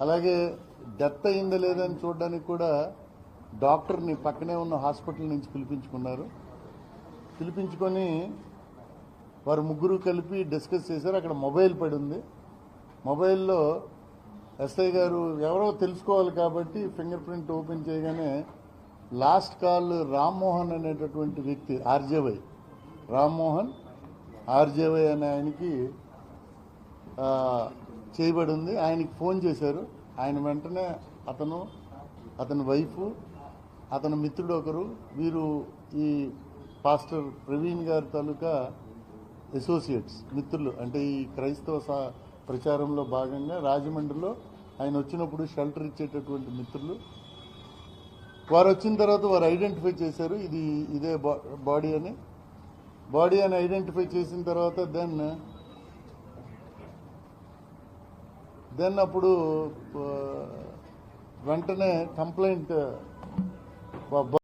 అలాగే డెత్ అయిందా లేదని చూడడానికి కూడా డాక్టర్ని పక్కనే ఉన్న హాస్పిటల్ నుంచి పిలిపించుకున్నారు. పిలిపించుకొని వారు ముగ్గురు కలిపి డిస్కస్ చేశారు. అక్కడ మొబైల్ పడి ఉంది. మొబైల్లో ఎస్ఐ గారు ఎవరో తెలుసుకోవాలి కాబట్టి ఫింగర్ ప్రింట్ ఓపెన్ చేయగానే లాస్ట్ కాల్ రామ్మోహన్ అనేటటువంటి వ్యక్తి ఆర్జేవై. రామ్మోహన్ ఆర్జేవై అనే ఆయనకి చేయబడి ఉంది ఆయనకి ఫోన్ చేశారు. ఆయన వెంటనే అతను అతని వైఫ్ అతని మిత్రుడు ఒకరు వీరు ఈ పాస్టర్ ప్రవీణ్ గారి తాలూకా అసోసియేట్స్ మిత్రులు. అంటే ఈ క్రైస్తవ ప్రచారంలో భాగంగా రాజమండ్రిలో ఆయన వచ్చినప్పుడు షెల్టర్ ఇచ్చేటటువంటి మిత్రులు. వారు వచ్చిన తర్వాత వారు ఐడెంటిఫై చేశారు ఇది ఇదే బా- బాడీ అని. బాడీ అని ఐడెంటిఫై చేసిన తర్వాత దెన్ దెన్ అప్పుడు వెంటనే కంప్లైంట్